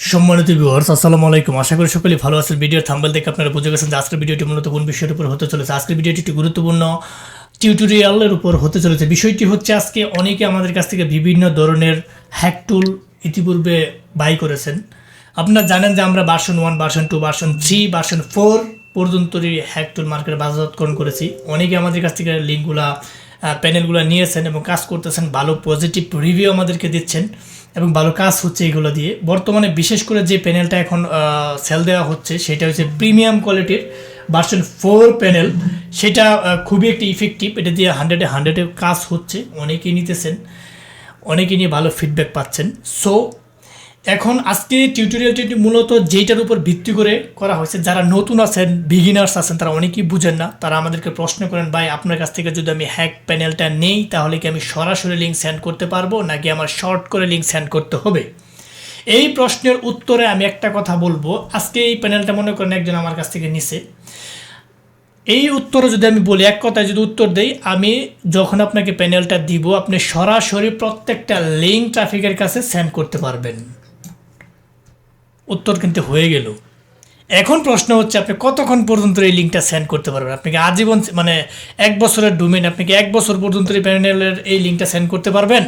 সম্মানিত ভিউয়ার্স আসসালামু আলাইকুম। আশা করি সকলেই ভালো আছেন। ভিডিওর থাম্বেল দেখে আপনারা বুঝে গেছেন যে আজকের ভিডিওটি মূলত কোন বিষয়ের উপর হতে চলেছে। আজকের ভিডিওটি একটি গুরুত্বপূর্ণ টিউটোরিয়ালের উপর হতে চলেছে। বিষয়টি হচ্ছে আজকে অনেকে আমাদের কাছ থেকে বিভিন্ন ধরনের হ্যাক টুল ইতিপূর্বে বাই করেছেন। আপনারা জানেন যে আমরা version one version two version three version four পর্যন্তই হ্যাক টুল মার্কেটে বাজারজাতকরণ করেছি। অনেকে আমাদের কাছ থেকে লিঙ্কগুলা প্যানেলগুলো নিয়েছেন এবং কাজ করতেছেন। ভালো পজিটিভ রিভিউ আমাদেরকে দিচ্ছেন। এবং ভালো কাজ হচ্ছে এগুলো দিয়ে। বর্তমানে বিশেষ করে যে প্যানেলটা এখন সেল দেওয়া হচ্ছে, সেটা হচ্ছে প্রিমিয়াম কোয়ালিটির ভার্সন ফোর প্যানেল সেটা খুবই একটি ইফেক্টিভ এটা দিয়ে হান্ড্রেডে হান্ড্রেডের কাজ হচ্ছে, অনেকেই নিতেছেন, অনেকেই নিয়ে ভালো ফিডব্যাক পাচ্ছেন। সো এখন আজকে টিউটোরিয়ালটি মূলত যেইটার উপর ভিত্তি করে করা হয়েছে, যারা নতুন আছেন বিগিনার্স আছেন, তারা অনেকেই বুঝেন না, তারা আমাদেরকে প্রশ্ন করেন, ভাই, আপনার কাছ থেকে যদি আমি হ্যাক প্যানেলটা নেই, তাহলে কি আমি সরাসরি লিঙ্ক সেন্ড করতে পারব, নাকি আমার শর্ট করে লিঙ্ক সেন্ড করতে হবে? এই প্রশ্নের উত্তরে আমি একটা কথা বলব, আজকে এই প্যানেলটা মনে করেন একজন আমার কাছ থেকে নিছে। এই উত্তরে যদি আমি বলি, এক কথায় যদি উত্তর দেই, আমি যখন আপনাকে প্যানেলটা দিব, আপনি সরাসরি প্রত্যেকটা লিঙ্ক ট্রাফিকের কাছে সেন্ড করতে পারবেন। উত্তর কিন্তু হয়ে গেল। এখন প্রশ্ন হচ্ছে, আপনি কতক্ষণ পর্যন্ত এই লিঙ্কটা সেন্ড করতে পারবেন? আপনি কি আজীবন মানে এক বছরের ডোমেন আপনি কি এক বছর পর্যন্ত এই প্যানেলের এই লিঙ্কটা সেন্ড করতে পারবেন?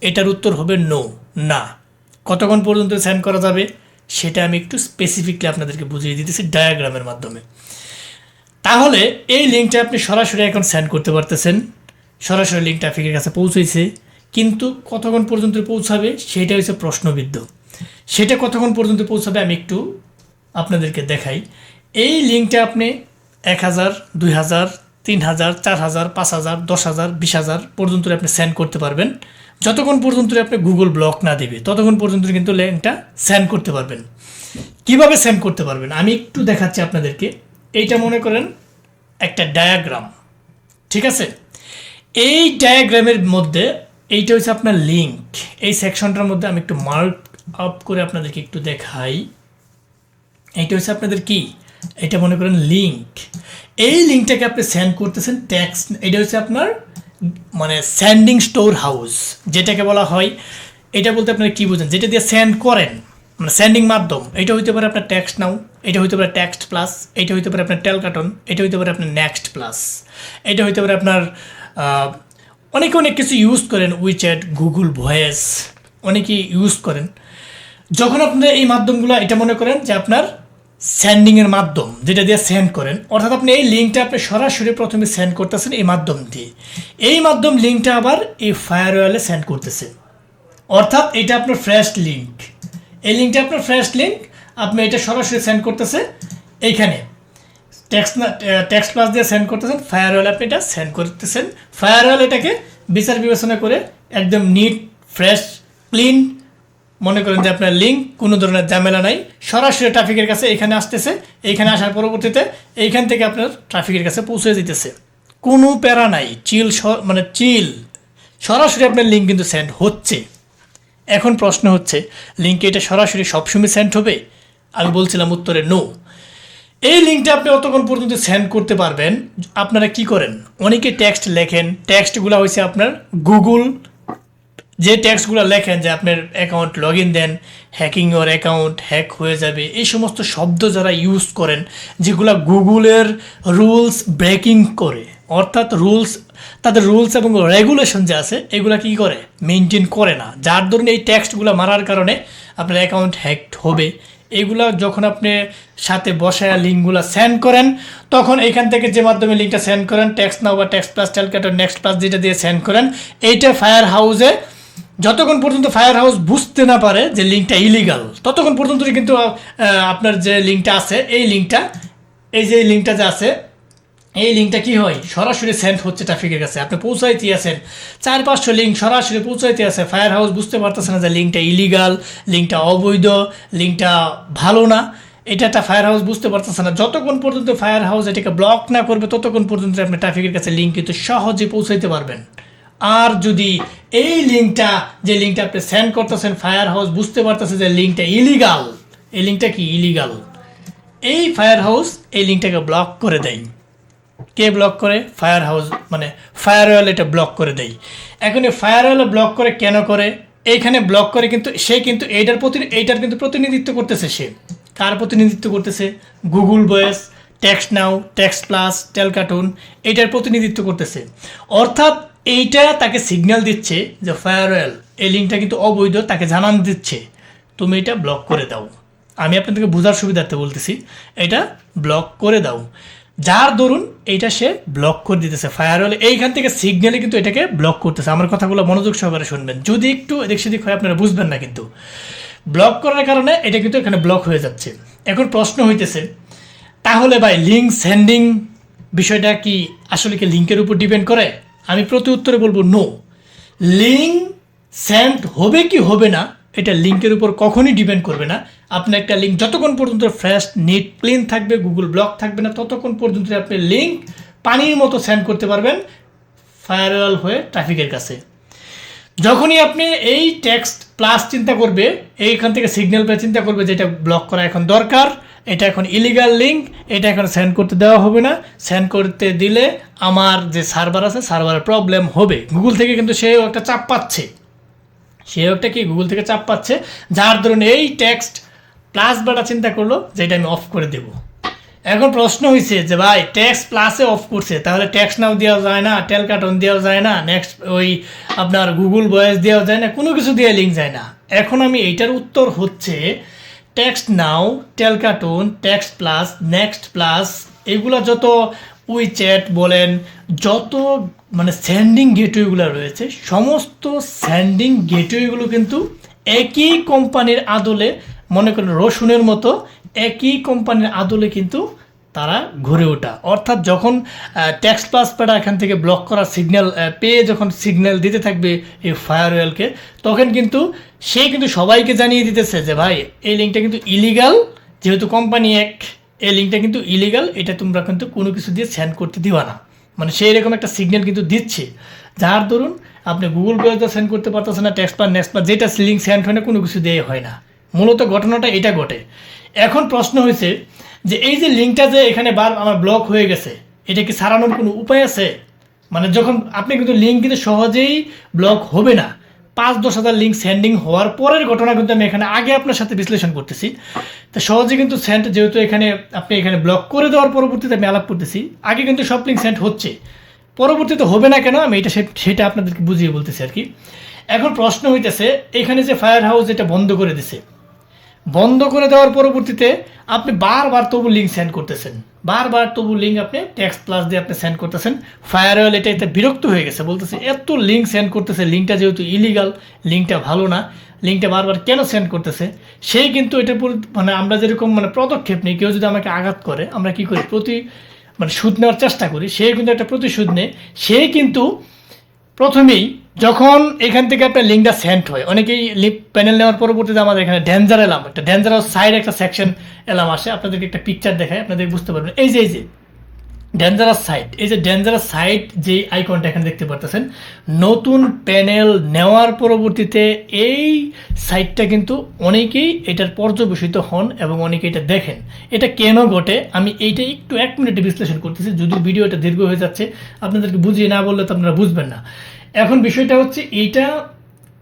এটার উত্তর হবে নো না। কতক্ষণ পর্যন্ত সেন্ড করা যাবে? সেটা আমি একটু স্পেসিফিকলি আপনাদেরকে বুঝিয়ে দিতেছি ডায়াগ্রামের মাধ্যমে। তাহলে এই লিঙ্কটা আপনি সরাসরি এখন সেন্ড করতে পারতেছেন। সরাসরি লিঙ্ক ট্রাফিকের কাছে পৌঁছেছে। কিন্তু কতক্ষণ পর্যন্ত পৌঁছাবে সেটা হচ্ছে প্রশ্নবিদ্ধ। সেটা কতক্ষণ পর্যন্ত পৌঁছাবে আমি একটু আপনাদেরকে দেখাই। এই লিঙ্কটা আপনি এক হাজার, দুই হাজার, তিন হাজার, চার হাজার, পাঁচ হাজার, দশ হাজার, বিশ হাজার পর্যন্ত আপনি সেন্ড করতে পারবেন। যতক্ষণ পর্যন্ত আপনি গুগল ব্লক না দেবে, ততক্ষণ পর্যন্ত কিন্তু লিঙ্কটা সেন্ড করতে পারবেন। কীভাবে সেন্ড করতে পারবেন? আমি একটু দেখাচ্ছি আপনাদেরকে। এইটা মনে করেন একটা ডায়াগ্রাম ঠিক আছে? এই ডায়াগ্রামের মধ্যে এইটা হচ্ছে আপনার লিঙ্ক এই সেকশনটার মধ্যে আমি একটু মার্ক আপ করে আপনাদেরকে একটু দেখাই। এইটা হচ্ছে আপনাদের কি? এটা মনে করেন লিঙ্ক এই লিঙ্কটাকে আপনি সেন্ড করতেছেন ট্যাক্স এটা হচ্ছে আপনার মানে স্যান্ডিং স্টোর হাউস যেটাকে বলা হয়। এটা বলতে আপনারা কি বুঝেন? যেটা দিয়ে সেন্ড করেন মানে সেন্ডিং মাধ্যম, এটা হইতে পারে আপনার ট্যাক্স নাও এটা হইতে পারে ট্যাক্সড প্লাস এটা হইতে পারে আপনার টেলকাটন এটা হইতে পারে আপনার নেক্সট প্লাস এটা হইতে পারে আপনার অনেকে অনেক কিছু ইউজ করেন উইচ্যাট গুগল ভয়েস অনেকেই ইউজ করেন। যখন আপনি এই মাধ্যমগুলো, এটা মনে করেন যে আপনার স্যান্ডিংয়ের মাধ্যম, যেটা দিয়ে সেন্ড করেন, অর্থাৎ আপনি এই লিঙ্কটা আপনি সরাসরি প্রথমে সেন্ড করতেছেন এই মাধ্যম দিয়ে। এই মাধ্যম লিঙ্কটা আবার এই ফায়ার ফায়ারওয়ালে সেন্ড করতেছে। অর্থাৎ এটা আপনার ফ্রেশ লিঙ্ক এই লিঙ্কটা আপনার ফ্রেশ লিঙ্ক আপনি এটা সরাসরি সেন্ড করতেছে এইখানে। ট্যাক্স না ট্যাক্স প্লাস দিয়ে সেন্ড করতেছেন ফায়ার ফায়ারওয়াল আপনি এটা সেন্ড করতেছেন। ফায়ার ফায়ারওয়াল এটাকে বিচার বিবেচনা করে একদম নিট ফ্রেশ ক্লিন মনে করেন যে আপনার লিঙ্ক কোনো ধরনের ঝামেলা নাই। সরাসরি ট্রাফিকের কাছে এখানে আসতেছে এইখানে আসার পরবর্তীতে এইখান থেকে আপনার ট্রাফিকের কাছে পৌঁছে দিতেছে। কোনো প্যারা নাই চিল মানে চিল সরাসরি আপনার লিঙ্ক কিন্তু সেন্ড হচ্ছে। এখন প্রশ্ন হচ্ছে লিঙ্কে এটা সরাসরি সবসময় সেন্ড হবে? আমি বলছিলাম উত্তরে নো এই লিঙ্কটা আপনি অতক্ষণ পর্যন্ত সেন্ড করতে পারবেন। আপনারা কি করেন? অনেকে টেক্সট লেখেন। টেক্সটগুলো হয়েছে আপনার গুগল যে ট্যাক্সগুলো লেখেন যে আপনার অ্যাকাউন্ট লগ ইন দেন হ্যাকিং ওর অ্যাকাউন্ট হ্যাক হয়ে যাবে, এই সমস্ত শব্দ যারা ইউজ করেন, যেগুলো গুগলের রুলস ব্রেকিং করে, অর্থাৎ রুলস তাদের রুলস এবং রেগুলেশন যে আছে, এগুলো কি করে? মেনটেন করে না। যার ধরুন এই ট্যাক্সগুলো মারার কারণে আপনার অ্যাকাউন্ট হ্যাকড হবে। এগুলা যখন আপনি সাথে বসায় লিঙ্কগুলো সেন্ড করেন, তখন এখান থেকে যে মাধ্যমে লিঙ্কটা সেন্ড করেন ট্যাক্স নাও বা text plus Talkatone next plus যেটা দিয়ে সেন্ড করেন, এইটা ফায়ার হাউসে যতক্ষণ পর্যন্ত ফায়ার হাউস বুঝতে না পারে যে লিঙ্কটা ইলিগাল ততক্ষণ পর্যন্ত কিন্তু আপনার যে লিঙ্কটা আছে, এই লিঙ্কটা, এই যে লিঙ্কটা যে আছে, এই লিঙ্কটা কি হয়? সরাসরি সেন্ড হচ্ছে ট্রাফিকের কাছে। আপনি পৌঁছাইতে আছেন। চার, পাঁচশো লিঙ্ক সরাসরি পৌঁছাইতে আছে। ফায়ার হাউস বুঝতে পারতেছে না যে লিঙ্কটা ইলিগাল লিঙ্কটা অবৈধ, লিঙ্কটা ভালো না। এটা একটা ফায়ার হাউস বুঝতে পারতেছে না। যতক্ষণ পর্যন্ত ফায়ার হাউস এটাকে ব্লক না করবে, ততক্ষণ পর্যন্ত আপনি ট্রাফিকের কাছে লিঙ্ক কিন্তু সহজে পৌঁছাইতে পারবেন। আর যদি এই লিঙ্কটা, যে লিঙ্কটা আপনি সেন্ড করতেছেন ফায়ার হাউস বুঝতে পারতেছে যে লিঙ্কটা ইলিগাল এই লিঙ্কটা কি ইলিগাল এই ফায়ার হাউস এই লিঙ্কটাকে ব্লক করে দেয়। কে ব্লক করে? ফায়ার হাউস মানে ফায়ারওয়েল এটা ব্লক করে দেয়। এখন এই ফায়ারওয়েলে ব্লক করে কেন করে? এইখানে ব্লক করে কিন্তু সে কিন্তু এইটার প্রতি, এইটার কিন্তু প্রতিনিধিত্ব করতেছে সে। কার প্রতিনিধিত্ব করতেছে? Google Voice text now text plus Talkatone এইটার প্রতিনিধিত্ব করতেছে। অর্থাৎ এইটা তাকে সিগন্যাল দিচ্ছে যে ফায়ারওয়েল এই লিঙ্কটা কিন্তু অবৈধ, তাকে জানান দিচ্ছে। তুমি এটা ব্লক করে দাও। আমি আপনাদেরকে বোঝার সুবিধার্থে বলতেছি, এটা ব্লক করে দাও। যার দরুন এইটা সে ব্লক করে দিতেছে। ফায়ারওয়েল এইখান থেকে সিগন্যালে কিন্তু এটাকে ব্লক করতেছে। আমার কথাগুলো মনোযোগ সহকারে শুনবেন। যদি একটু এদিক সেদিক হয়, আপনারা বুঝবেন না কিন্তু। ব্লক করার কারণে এটা কিন্তু এখানে ব্লক হয়ে যাচ্ছে। এখন প্রশ্ন হইতেছে, তাহলে ভাই লিঙ্ক সেন্ডিং বিষয়টা কি আসলে কি লিঙ্কের উপর ডিপেন্ড করে? আমি প্রতি উত্তরে বলব নো লিঙ্ক সেন্ড হবে কি হবে না, এটা লিঙ্কের উপর কখনই ডিপেন্ড করবে না। আপনার একটা লিঙ্ক যতক্ষণ পর্যন্ত ফ্রেশ নেট ক্লিন থাকবে গুগল ব্লক থাকবে না, ততক্ষণ পর্যন্ত আপনি লিঙ্ক পানির মতো সেন্ড করতে পারবেন ফায়ারওয়াল হয়ে ট্রাফিকের কাছে। যখনই আপনি এই টেক্সট প্লাস চিন্তা করবে, এইখান থেকে সিগন্যাল পেয়ে চিন্তা করবে যে এটা ব্লক করা এখন দরকার। এটা এখন ইলিগাল লিঙ্ক এটা এখন সেন্ড করতে দেওয়া হবে না। সেন্ড করতে দিলে আমার যে সার্ভার আছে সার্ভারের প্রবলেম হবে। গুগল থেকে কিন্তু সেও একটা চাপ পাচ্ছে। সেও একটা কি? গুগল থেকে চাপ পাচ্ছে। যার ধরুন এই টেক্সট প্লাস বাটা চিন্তা করল যে এটা আমি অফ করে দেব। এখন প্রশ্ন হয়েছে যে ভাই ট্যাক্স প্লাসে অফ করছে, তাহলে ট্যাক্স নাও দেওয়া যায় না টেল কার্টন দেওয়া যায় না নেক্সট ওই আপনার গুগল ভয়েস দেওয়া যায় না, কোনো কিছু দিয়ে লিঙ্ক যায় না। এখন আমি এইটার উত্তর হচ্ছে text now Talkatone text plus next plus এগুলো যত উইচ্যাট বলেন, যত মানে স্যান্ডিং গেটওয়েগুলো রয়েছে, সমস্ত স্যান্ডিং গেটওয়েগুলো কিন্তু একই কোম্পানির আদলে, মনে করেন রসুনের মতো, একই কোম্পানির আদলে কিন্তু তারা ঘুরে ওঠা। অর্থাৎ যখন ট্যাক্স প্লাস প্যাডা এখান থেকে ব্লক করা সিগন্যাল পেয়ে যখন সিগন্যাল দিতে থাকবে এই ফায়ারওয়েলকে তখন কিন্তু সে কিন্তু সবাইকে জানিয়ে দিতেছে যে, ভাই, এই লিঙ্কটা কিন্তু ইলিগাল যেহেতু কোম্পানি এক, এই লিঙ্কটা কিন্তু ইলিগাল এটা তোমরা কিন্তু কোনো কিছু দিয়ে সেন্ড করতে দিবা না। মানে সেই রকম একটা সিগন্যাল কিন্তু দিচ্ছে। যার দরুন আপনি গুগল পে পেতে সেন্ড করতে পারতেছেন না ট্যাক্স পার নেক্সট পার যেটা লিঙ্ক সেন্ড হয় না, কোনো কিছু দিয়ে হয় না। মূলত ঘটনাটা এটা ঘটে। এখন প্রশ্ন হয়েছে যে এই যে লিঙ্কটা যে এখানে বার আমার ব্লক হয়ে গেছে, এটা কি সারানোর কোনো উপায় আছে? মানে যখন আপনি কিন্তু লিঙ্ক কিন্তু সহজেই ব্লক হবে না। পাঁচ দশ হাজার লিঙ্ক সেন্ডিং হওয়ার পরের ঘটনা কিন্তু আমি এখানে আগে আপনার সাথে বিশ্লেষণ করতেছি। তো সহজে কিন্তু সেন্ড যেহেতু এখানে আপনি এখানে ব্লক করে দেওয়ার পরবর্তীতে আমি আলাপ করতেছি, আগে কিন্তু সব লিঙ্ক সেন্ড হচ্ছে। পরবর্তীতে হবে না কেন? আমি এটা সেটা আপনাদেরকে বুঝিয়ে বলতেছি আর কি। এখন প্রশ্ন হইতেছে, এখানে যে ফায়ার হাউস এটা বন্ধ করে দিছে বন্ধ করে দেওয়ার পরবর্তীতে আপনি বারবার তবু লিঙ্ক সেন্ড করতেছেন। বারবার তবু লিঙ্ক আপনি টেক্সট প্লাস দিয়ে আপনি সেন্ড করতেছেন। ফায়ারওয়েল এটা এতে বিরক্ত হয়ে গেছে, বলতেছে এত লিঙ্ক সেন্ড করতেছে লিঙ্কটা যেহেতু ইলিগাল লিঙ্কটা ভালো না লিঙ্কটা বারবার কেন সেন্ড করতেছে? সেই কিন্তু এটা মানে আমরা যেরকম মানে পদক্ষেপ নিই, কেউ যদি আমাকে আঘাত করে, আমরা কি করি? প্রতি মানে সুদ নেওয়ার চেষ্টা করি, সে কিন্তু একটা প্রতিশোধ নেয়। সে কিন্তু প্রথমেই যখন এখান থেকে আপনার লিঙ্কটা সেন্ড হয়, অনেকেই লিপ প্যানেল নেওয়ার পরবর্তীতে আমাদের এখানে ডেঞ্জার এলাম একটা ডেঞ্জারাস সাইড একটা সেকশন এলাম আসে। আপনাদেরকে একটা পিকচার দেখায়, আপনাদের বুঝতে পারবেন। এই যে এই যে ডেঞ্জারাস সাইট এই যে ডেঞ্জারাস সাইট যে আইকনটা এখানে দেখতে পারতেছেন, নতুন প্যানেল নেওয়ার পরবর্তীতে এই সাইটটা কিন্তু অনেকেই এটার পর্যবেসিত হন এবং অনেকে এটা দেখেন। এটা কেন ঘটে? আমি এইটা একটু এক মিনিটে বিশ্লেষণ করতেছি। যদি ভিডিওটা দীর্ঘ হয়ে যাচ্ছে, আপনাদেরকে বুঝিয়ে না বললে তো আপনারা বুঝবেন না। এখন বিষয়টা হচ্ছে এইটা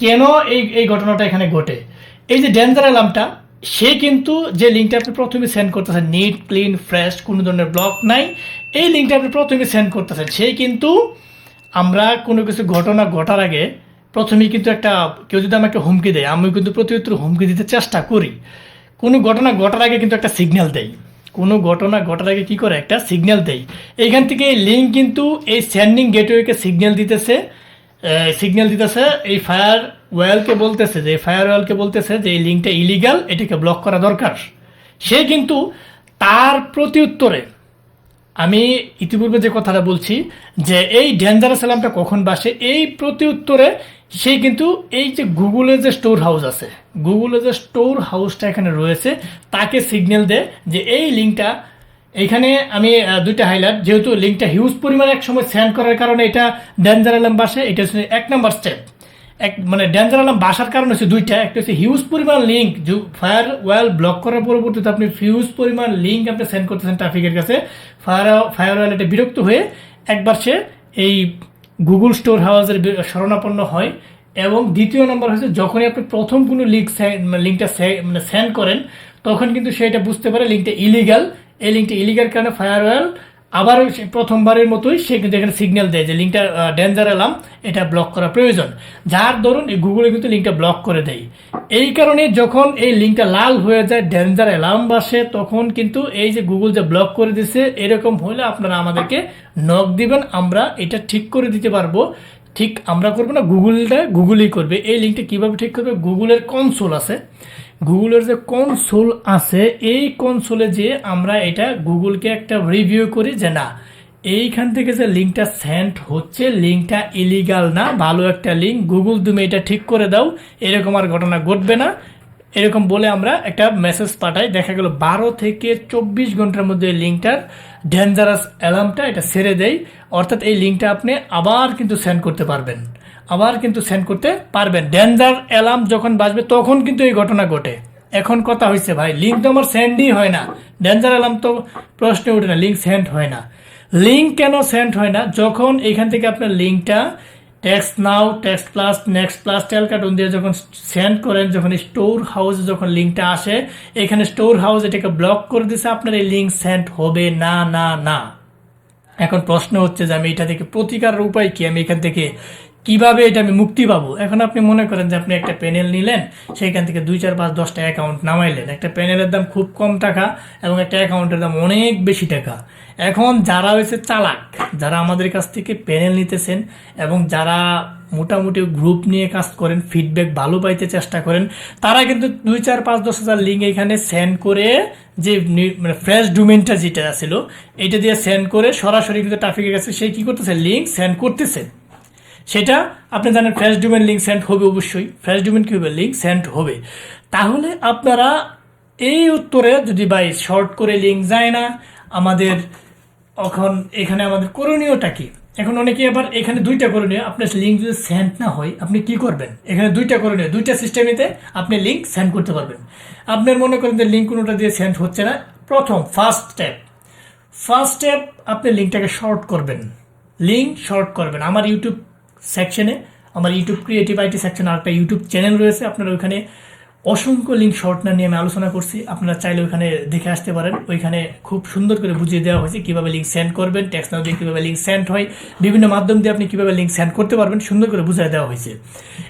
কেন এই এই ঘটনাটা এখানে ঘটে? এই যে ডেঞ্জার অ্যালার্মটা সে কিন্তু যে লিঙ্কটা আপনি প্রথমে সেন্ড করতেছেন নিট ক্লিন ফ্রেশ কোনো ধরনের ব্লক নাই, এই লিঙ্কটা আপনি প্রথমে সেন্ড করতেছেন। সে কিন্তু আমরা কোনো কিছু ঘটনা ঘটার আগে প্রথমেই কিন্তু একটা, কেউ যদি আমাকে হুমকি দেয় আমি কিন্তু প্রত্যুত্তর হুমকি দিতে চেষ্টা করি। কোনো ঘটনা ঘটার আগে কিন্তু একটা সিগন্যাল দেয় কোনো ঘটনা ঘটার আগে কী করে? একটা সিগন্যাল দেয় এইখান থেকে এই লিঙ্ক কিন্তু এই সেন্ডিং গেটওয়েকে সিগন্যাল দিতেছে। সিগন্যাল দিতেছে, এই ফায়ার ওয়েলকে বলতেছে, যে ফায়ার ওয়েলকে বলতেছে যে এই লিঙ্কটা ইলিগাল এটাকে ব্লক করা দরকার। সে কিন্তু তার প্রতি উত্তরে, আমি ইতিপূর্বে যে কথাটা বলছি, যে এই ডেঞ্জারাস অ্যালার্মটা কখন বাসে, এই প্রতি উত্তরে সে কিন্তু এই যে গুগলে যে স্টোর হাউস আছে গুগলের যে স্টোর হাউসটা এখানে রয়েছে, তাকে সিগন্যাল দেয় যে এই লিঙ্কটা এখানে আমি দুইটা হাইলাইট যেহেতু লিঙ্কটা হিউজ পরিমাণে এক সময় সেন্ড করার কারণে এটা ডেঞ্জার অ্যালার্ম বাসে, এটা হচ্ছে এক নাম্বার স্টেপ এক মানে ডেঞ্জার অ্যালার্ম বাসার কারণ হচ্ছে দুইটা। একটা হচ্ছে হিউজ পরিমাণ লিঙ্ক ফায়ার ওয়েল ব্লক করার পরবর্তীতে আপনি হিউজ পরিমাণ লিঙ্ক আপনি সেন্ড করতেছেন ট্রাফিকের কাছে। ফায়ার ফায়ার ওয়েল এটা বিরক্ত হয়ে একবার সে এই গুগল স্টোর হাউসের শরণাপন্ন হয়। এবং দ্বিতীয় নাম্বার হচ্ছে যখনই আপনি প্রথম কোনো লিঙ্ক লিঙ্কটা মানে সেন্ড করেন, তখন কিন্তু সেটা বুঝতে পারে লিঙ্কটা ইলিগাল এই লিঙ্কটা ইলিগাল কারণে ফায়ারওয়াল আবার প্রথমবারের মতোই সে কিন্তু এখানে সিগন্যাল দেয় যে লিঙ্কটা ডেঞ্জার এলাম এটা ব্লক করা প্রয়োজন। যার দরুন এই গুগলে কিন্তু লিঙ্কটা ব্লক করে দেয়। এই কারণে যখন এই লিঙ্কটা লাল হয়ে যায় ডেঞ্জার অ্যালার্ম বাসে, তখন কিন্তু এই যে গুগল যে ব্লক করে দিছে এরকম হলে আপনারা আমাদেরকে নক দিবেন, আমরা এটা ঠিক করে দিতে পারব। ঠিক আমরা করব না গুগলটা গুগলই করবে। এই লিঙ্কটা কীভাবে ঠিক করবে? গুগলের কনসোল আছে। গুগলের যে কনসোল আছে, এই কনসোলে যে আমরা এটা গুগলকে একটা রিভিউ করি যে না, এইখান থেকে যে লিঙ্কটা সেন্ড হচ্ছে লিঙ্কটা ইলিগাল না, ভালো একটা লিঙ্ক গুগল তুমি এটা ঠিক করে দাও, এরকম আর ঘটনা ঘটবে না। এরকম বলে আমরা একটা মেসেজ পাঠাই, দেখা গেল বারো থেকে চব্বিশ ঘণ্টার মধ্যে লিঙ্কটার ডেঞ্জারাস অ্যালার্মটা এটা ছেড়ে দেয়। অর্থাৎ এই লিঙ্কটা আপনি আবার কিন্তু সেন্ড করতে পারবেন। আবার কিন্তু সেন্ড করতে পারবেন। ডেঞ্জার অ্যালার্ম যখন বাজবে, তখন কিন্তু এই ঘটনা ঘটে। এখন কথা হয়েছে ভাই লিঙ্ক তো আমার সেন্ডই হয় না। ডেঞ্জার অ্যালার্ম তো প্রশ্নে ওঠে না লিঙ্ক সেন্ড হয় না। লিঙ্ক কেন সেন্ড হয় না? যখন এখান থেকে আপনার লিঙ্কটা text now text plus next plus Talkatone দিয়ে যখন সেন্ড করেন, যখন স্টোর হাউসে যখন লিঙ্কটা আসে, এখানে স্টোর হাউস এটাকে ব্লক করে দিছে, আপনার এই লিঙ্ক সেন্ড হবে না না না। এখন প্রশ্ন হচ্ছে যে আমি এটা থেকে প্রতিকারের উপায় কি? আমি এখান থেকে কীভাবে এটা আমি মুক্তি পাবো? এখন আপনি মনে করেন যে আপনি একটা প্যানেল নিলেন, সেইখান থেকে দুই, চার, পাঁচ, দশটা অ্যাকাউন্ট নামাইলেন। একটা প্যানেলের দাম খুব কম টাকা এবং একটা অ্যাকাউন্টের দাম অনেক বেশি টাকা। এখন যারা হয়েছে চালাক, যারা আমাদের কাছ থেকে প্যানেল নিতেছেন এবং যারা মোটামুটি গ্রুপ নিয়ে কাজ করেন ফিডব্যাক ভালো পাইতে চেষ্টা করেন, তারা কিন্তু দুই, চার, পাঁচ, দশ হাজার লিঙ্ক এখানে সেন্ড করে যে মানে ফ্রেশ ডুমেনটা যেটা ছিল এটা দিয়ে সেন্ড করে সরাসরি কিন্তু ট্রাফিকের কাছে সে কী করতেছে? লিঙ্ক সেন্ড করতেছে। সেটা আপনি জানেন ফ্রেশ ডুমেন লিঙ্ক সেন্ড হবে অবশ্যই। ফ্রেশ ডুমেন কি হবে? লিঙ্ক সেন্ড হবে। তাহলে আপনারা এই উত্তরে যদি বাই শর্ট করে লিঙ্ক যায় না, আমাদের এখন এখানে আমাদের করণীয়টা কি? এখন অনেকে আবার এখানে দুইটা করণীয় আপনার লিঙ্ক যদি সেন্ড না হয়, আপনি কি করবেন? এখানে দুইটা করণীয়, দুইটা সিস্টেমেতে আপনি লিঙ্ক সেন্ড করতে পারবেন। আপনার মনে করেন যে লিঙ্ক কোনোটা দিয়ে সেন্ড হচ্ছে না। প্রথম ফার্স্ট স্টেপ ফার্স্ট স্টেপ আপনি লিঙ্কটাকে শর্ট করবেন। লিঙ্ক শর্ট করবেন। আমার ইউটিউব সেকশনে আমার ইউটিউব ক্রিয়েটিভ আইটি সেকশন আর একটা ইউটিউব চ্যানেল রয়েছে। আপনারা ওইখানে অসংখ্য লিঙ্ক শর্টনার নিয়ে আমি আলোচনা করছি। আপনারা চাইলে ওইখানে দেখে আসতে পারেন। ওইখানে খুব সুন্দর করে বুঝিয়ে দেওয়া হয়েছে কীভাবে লিঙ্ক সেন্ড করবেন টেক্সট নাও দিয়ে কীভাবে লিঙ্ক সেন্ড হয়, বিভিন্ন মাধ্যম দিয়ে আপনি কীভাবে লিঙ্ক সেন্ড করতে পারবেন, সুন্দর করে বুঝিয়ে দেওয়া হয়েছে।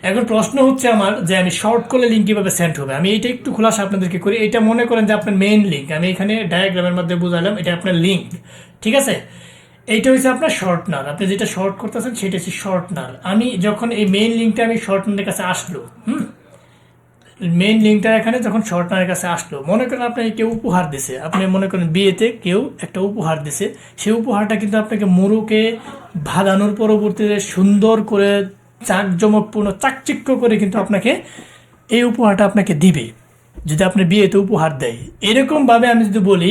এখন প্রশ্ন হচ্ছে আমার যে আমি শর্ট করলে লিঙ্ক কীভাবে সেন্ড হবে? আমি এটা একটু খোলাসা আপনাদেরকে করি। এটা মনে করেন যে আপনার মেইন লিঙ্ক আমি এখানে ডায়াগ্রামের মধ্যে বুঝালাম, এটা আপনার লিঙ্ক ঠিক আছে? এইটা হচ্ছে আপনার শর্টনার আপনি যেটা শর্ট করতেছেন, সেটা হচ্ছে শর্টনার আমি যখন এই মেইন লিঙ্কটা আমি শর্টনারের কাছে আসলো, হুম? মেইন লিঙ্কটা এখানে যখন শর্টনারের কাছে আসলো, মনে করেন আপনাকে কেউ উপহার দিছে। আপনি মনে করেন বিয়েতে কেউ একটা উপহার দিছে। সেই উপহারটা কিন্তু আপনাকে মুরুকে ভাদানোর পরবর্তীতে সুন্দর করে চাকজমকপূর্ণ চাকচিক্য করে কিন্তু আপনাকে এই উপহারটা আপনাকে দিবে। যদি আপনি বিয়েতে উপহার দেয়। এরকমভাবে আমি যদি বলি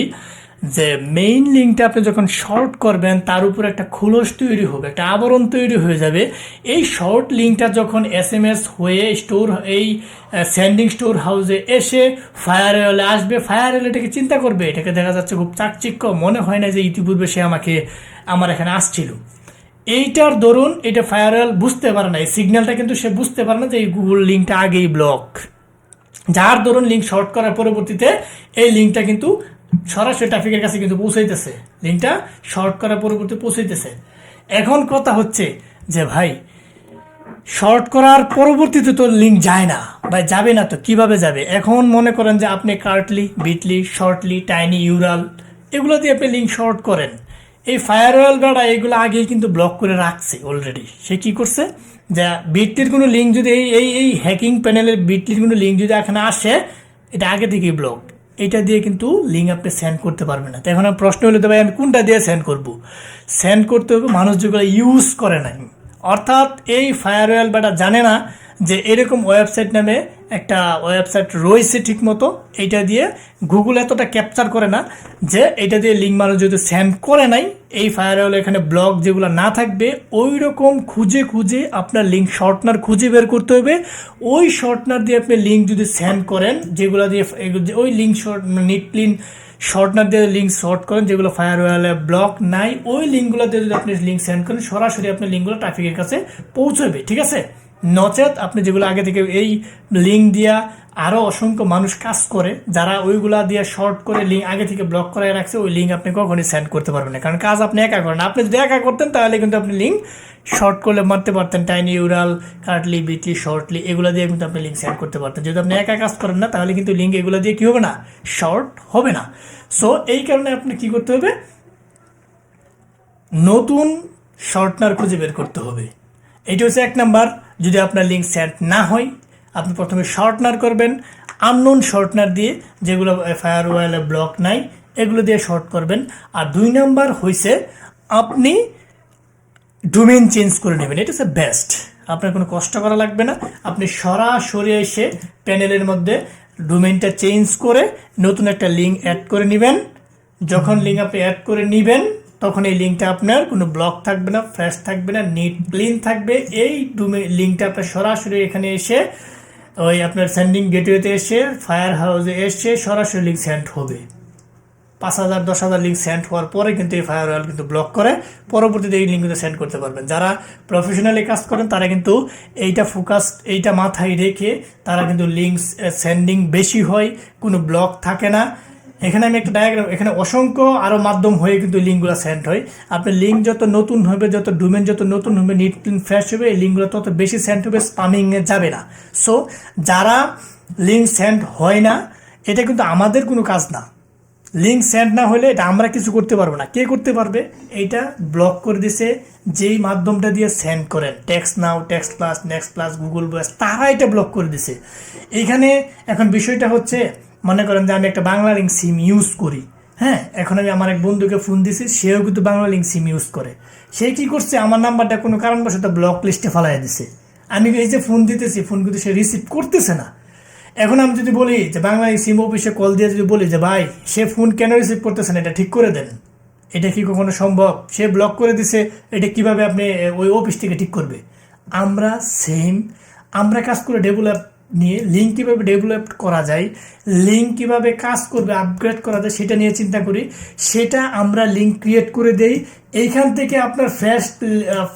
যে মেইন লিঙ্কটা আপনি যখন শর্ট করবেন, তার উপর একটা খোলস তৈরি হবে, একটা আবরণ তৈরি হয়ে যাবে। এই শর্ট লিঙ্কটা যখন এস এম এস হয়ে স্টোর এই সেন্ডিং স্টোর হাউসে এসে ফায়ার এলে আসবে ফায়ার এটাকে চিন্তা করবে, এটাকে দেখা যাচ্ছে খুব চাকচিক্য, মনে হয় না যে ইতিপূর্বে সে আমাকে, আমার এখানে আসছিল। এইটার দরুন এটা ফায়ারওয়েল বুঝতে পারে না, এই সিগন্যালটা কিন্তু সে বুঝতে পারে না যে এই গুগল লিঙ্কটা আগেই ব্লক যার দরুন লিঙ্ক শর্ট করার পরবর্তীতে এই লিঙ্কটা কিন্তু সরাসরি ট্রাফিকের কাছে কিন্তু পৌঁছাইতেছে। লিঙ্কটা শর্ট করার পরবর্তীতে পৌঁছাইতেছে। এখন কথা হচ্ছে যে, ভাই, শর্ট করার পরবর্তীতে তো লিঙ্ক যায় না। বা যাবে না তো, কীভাবে যাবে? এখন মনে করেন যে আপনি Cuttly, Bitly, Shortly, tiny, Ural, এগুলো দিয়ে আপনি লিঙ্ক শর্ট করেন। এই ফায়ারওয়েল গাড়া এগুলো আগেই কিন্তু ব্লক করে রাখছে অলরেডি সে কি করছে? যে বিটলির কোনো লিঙ্ক যদি এই এই এই হ্যাকিং প্যানেলের বিটলির কোনো লিঙ্ক যদি এখানে আসে, এটা আগে থেকেই ব্লক এটা দিয়ে কিন্তু লিঙ্ক আপনি সেন্ড করতে পারবেন না। তো এখন প্রশ্ন হলো, তো ভাই, আমি কোনটা দিয়ে সেন্ড করব? সেন্ড করতে হবে, মানুষ যেগুলো ইউজ করে নাই। অর্থাৎ এই ফায়ারওয়েল বাটা জানে না যে এরকম ওয়েবসাইট নামে একটা ওয়েবসাইট রয়েছে ঠিক মতো এইটা দিয়ে গুগল এতটা ক্যাপচার করে না যে এটা দিয়ে লিঙ্ক মানুষ যদি সেন্ড করে নাই, এই ফায়ারওয়েল এখানে ব্লগ যেগুলো না থাকবে ওই রকম খুঁজে খুঁজে আপনার লিঙ্ক শর্টনার খুঁজে বের করতে হবে। ওই শর্টনার দিয়ে আপনি লিঙ্ক যদি সেন্ড করেন, যেগুলো দিয়ে ওই লিঙ্ক শর্ট নিটলিন শর্টনার দিয়ে লিঙ্ক শর্ট করেন, যেগুলো ফায়ার ফায়ারওয়ালে ব্লক নাই, ওই লিঙ্কগুলো দিয়ে যদি আপনি লিঙ্ক সেন্ড করেন, সরাসরি আপনার লিঙ্কগুলো ট্রাফিকের কাছে পৌঁছবে, ঠিক আছে? নচেত আপনি যেগুলো আগে থেকে এই লিঙ্ক দিয়া আরও অসংখ্য মানুষ কাজ করে, যারা ওইগুলা দিয়ে শর্ট করে লিঙ্ক আগে থেকে ব্লক করায় রাখছে, ওই লিঙ্ক আপনি কখনই সেন্ড করতে পারবেন না। কারণ কাজ আপনি একা করেন আপনি যদি একা করতেন, তাহলে কিন্তু আপনি লিঙ্ক শর্ট করলে মারতে পারতেন। TinyURL Cuttly Bitly Shortly এগুলো দিয়ে কিন্তু আপনি লিঙ্ক সেন্ড করতে পারতেন। যদি আপনি একা কাজ করেন না, তাহলে কিন্তু লিঙ্ক এগুলো দিয়ে কি হবে না? শর্ট হবে না। সো এই কারণে আপনি কি করতে হবে? নতুন শর্টনার খুঁজে বের করতে হবে। এইটা হচ্ছে এক নাম্বার। যদি আপনার লিঙ্ক সেট না হয়, আপনি প্রথমে শর্টনার করবেন আননোন শর্টনার দিয়ে যেগুলো ফায়ার ওয়ালে ব্লক নাই, এগুলো দিয়ে শর্ট করবেন। আর দুই নাম্বার হয়েছে আপনি ডোমেন চেঞ্জ করে নেবেন। এটা হচ্ছে বেস্ট আপনার কোনো কষ্ট করা লাগবে না। আপনি সরাসরি এসে প্যানেলের মধ্যে ডোমেনটা চেঞ্জ করে নতুন একটা লিঙ্ক অ্যাড করে নেবেন। যখন লিঙ্ক আপনি অ্যাড করে নেবেন তখন এই লিঙ্কটা আপনার কোনো ব্লক থাকবে না ফ্রেশ থাকবে না নিট ক্লিন থাকবে। এই ডোমে লিঙ্কটা আপনার সরাসরি এখানে এসে, ওই আপনার সেন্ডিং গেটওয়েতে এসে ফায়ার হাউসে এসে সরাসরি লিঙ্ক সেন্ড হবে। পাঁচ হাজার, দশ হাজার লিঙ্ক সেন্ড হওয়ার পরে কিন্তু এই ফায়ার ওয়াল কিন্তু ব্লক করে, পরবর্তীতে এই লিঙ্ক কিন্তু সেন্ড করতে পারবেন। যারা প্রফেশনালি কাজ করেন, তারা কিন্তু এইটা ফোকাস এইটা মাথায় রেখে তারা কিন্তু লিঙ্ক সেন্ডিং বেশি হয়, কোনো ব্লক থাকে না। এখানে আমি একটা ডায়াগ্রাম এখানে অসংখ্য আরও মাধ্যম হয়ে কিন্তু লিঙ্কগুলো সেন্ড হয়। আপনার লিঙ্ক যত নতুন হবে, যত ডোমেন যত নতুন হবে নিট ক্লিন ফ্রেশ হবে, এই লিঙ্কগুলো তত বেশি সেন্ড হবে স্পামিংয়ে যাবে না। সো যারা লিঙ্ক সেন্ড হয় না, এটা কিন্তু আমাদের কোনো কাজ না। লিঙ্ক সেন্ড না হলে এটা আমরা কিছু করতে পারব না। কে করতে পারবে? এইটা ব্লক করে দিছে, যেই মাধ্যমটা দিয়ে সেন্ড করেন। Text now text plus next plus Google plus তারা এটা ব্লক করে দিছে। এইখানে এখন বিষয়টা হচ্ছে মনে করেন যে আমি একটা বাংলা লিঙ্ক সিম ইউজ করি হ্যাঁ? এখন আমি আমার এক বন্ধুকে ফোন দিছি, সেও কিন্তু বাংলা লিঙ্ক সিম ইউজ করে। সে কি করছে? আমার নাম্বারটা কোনো কারণবশত ব্লক লিস্টে ফেলাই দিছে। আমি এই যে ফোন দিতেছি ফোন কিন্তু সে রিসিভ করতেছে না। এখন আমি যদি বলি যে বাংলা সিম অফিসে কল দিয়ে যদি বলি যে, ভাই, সে ফোন কেন রিসিভ করতেছে না? এটা ঠিক করে দেন। এটা কি কখনো সম্ভব? সে ব্লক করে দিছে, এটা কীভাবে আপনি ওই অফিস থেকে ঠিক করবে? আমরা সেম আমরা কাজ করে ডেভেলপ নিয়ে লিঙ্ক কীভাবে ডেভেলপ করা যায় লিঙ্ক কীভাবে কাজ করবে আপগ্রেড করা যায়, সেটা নিয়ে চিন্তা করি। সেটা আমরা লিঙ্ক ক্রিয়েট করে দেই। এইখান থেকে আপনার ফ্রেশ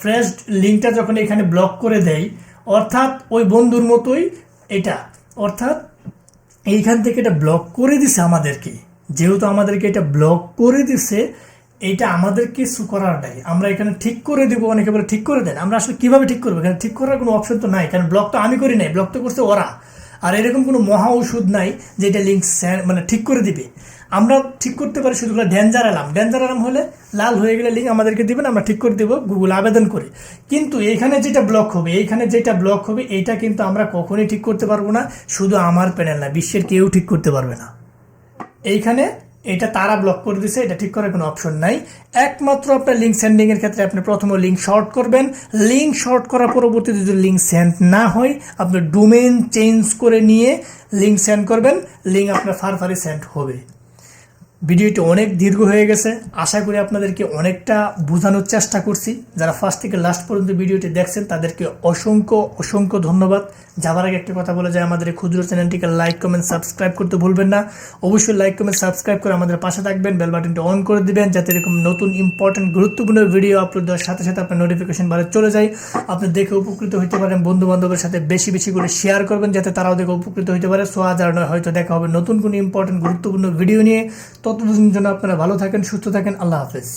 ফ্রেশ লিঙ্কটা যখন এখানে ব্লক করে দেয় অর্থাৎ ওই বন্ধুর মতোই এটা, অর্থাৎ এইখান থেকে এটা ব্লক করে দিছে আমাদেরকে। যেহেতু আমাদেরকে এটা ব্লক করে দিছে এইটা আমাদের কিছু করার নাই আমরা এখানে ঠিক করে দিব, অনেকে বলে ঠিক করে দেন। আমরা আসলে কীভাবে ঠিক করব? এখানে ঠিক করার কোনো অপশন তো নাই, কারণ ব্লক তো আমি করি নাই ব্লক তো করছে ওরা। আর এরকম কোনো মহা ওষুধ নাই যে এটা লিঙ্ক মানে ঠিক করে দিবে। আমরা ঠিক করতে পারি শুধু ডেঞ্জার অ্যালার্ম ডেঞ্জার অ্যালার্ম হলে লাল হয়ে গেলে লিঙ্ক আমাদেরকে দিবেন, আমরা ঠিক করে দেবো গুগল আবেদন করে। কিন্তু এইখানে যেটা ব্লক হবে, এইখানে যেটা ব্লক হবে, এইটা কিন্তু আমরা কখনোই ঠিক করতে পারব না। শুধু আমার প্যানেল না, বিশ্বের কেউ ঠিক করতে পারবে না। এইখানে এটা তারা ব্লক করে দিছে, এটা ঠিক করার কোনো অপশন নাই। একমাত্র আপনার লিঙ্ক সেন্ডিংয়ের ক্ষেত্রে আপনি প্রথমে লিঙ্ক শর্ট করবেন। লিঙ্ক শর্ট করার পরবর্তীতে যদি লিঙ্ক সেন্ড না হয় আপনি ডোমেন চেঞ্জ করে নিয়ে লিঙ্ক সেন্ড করবেন। লিঙ্ক আপনার ফারফারি সেন্ড হবে। ভিডিওটি অনেক দীর্ঘ হয়ে গেছে। আশা করি আপনাদেরকে অনেকটা বোঝানোর চেষ্টা করছি। যারা ফার্স্ট থেকে লাস্ট পর্যন্ত ভিডিওটি দেখছেন, তাদেরকে অসংখ্য অসংখ্য ধন্যবাদ। যাবার আগে একটা কথা বলে যায়, আমাদের ক্ষুদ্র চ্যানেলটিকে লাইক কমেন্ট সাবস্ক্রাইব করতে ভুলবেন না। অবশ্যই লাইক কমেন্ট সাবস্ক্রাইব করে আমাদের পাশে থাকবেন। বেল বাটনটি অন করে দিবেন, যাতে এরকম নতুন ইম্পর্টেন্ট গুরুত্বপূর্ণ ভিডিও আপলোড দেওয়ার সাথে সাথে আপনার নোটিফিকেশন বারে চলে যায়। আপনি দেখে উপকৃত হতে পারেন বন্ধু বান্ধবের সাথে বেশি বেশি করে শেয়ার করবেন, যাতে তারাও দেখে উপকৃত হতে পারে। সো আজ আর নয়, হয়তো দেখা হবে নতুন কোনো ইম্পর্টেন্ট গুরুত্বপূর্ণ ভিডিও নিয়ে। ততদিন যেন আপনারা ভালো থাকেন সুস্থ থাকেন। আল্লাহ হাফেজ।